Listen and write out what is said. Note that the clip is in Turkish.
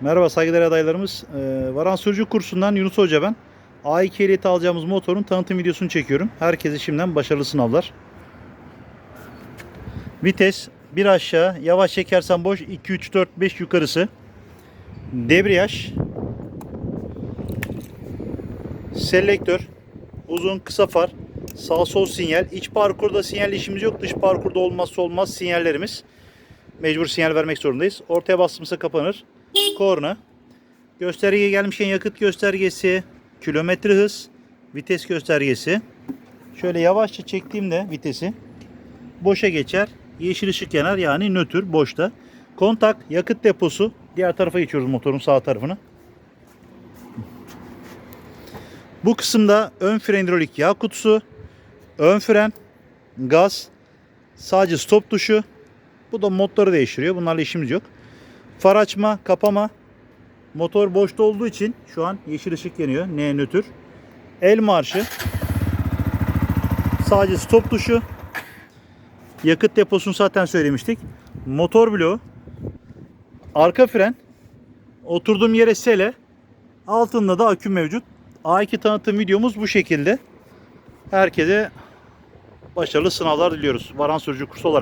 Merhaba saygıdeğer adaylarımız. Ee, Varan sürücü kursundan Yunus Hoca ben. A2 ehliyeti alacağımız motorun tanıtım videosunu çekiyorum. Herkese şimdiden başarılı sınavlar. Vites 1 aşağı, yavaş çekersen boş 2 3 4 5 yukarısı. Debriyaj. Selektör. Uzun kısa far. Sağ sol sinyal. İç parkurda sinyal işimiz yok. Dış parkurda olmazsa olmaz sinyallerimiz. Mecbur sinyal vermek zorundayız. Ortaya bastığımızda kapanır. Korna. Gösterge gelmişken yakıt göstergesi, kilometre hız, vites göstergesi. Şöyle yavaşça çektiğimde vitesi boşa geçer. Yeşil ışık yanar yani nötr boşta. Kontak, yakıt deposu. Diğer tarafa geçiyoruz motorun sağ tarafına. Bu kısımda ön fren hidrolik yağ kutusu, ön fren, gaz, sadece stop tuşu. Bu da modları değiştiriyor. Bunlarla işimiz yok. Far açma, kapama. Motor boşta olduğu için şu an yeşil ışık yanıyor. N nötr. El marşı. Sadece stop tuşu. Yakıt deposunu zaten söylemiştik. Motor bloğu. Arka fren. Oturduğum yere sele. Altında da akü mevcut. A2 tanıtım videomuz bu şekilde. Herkese başarılı sınavlar diliyoruz. Varan sürücü kursu olarak.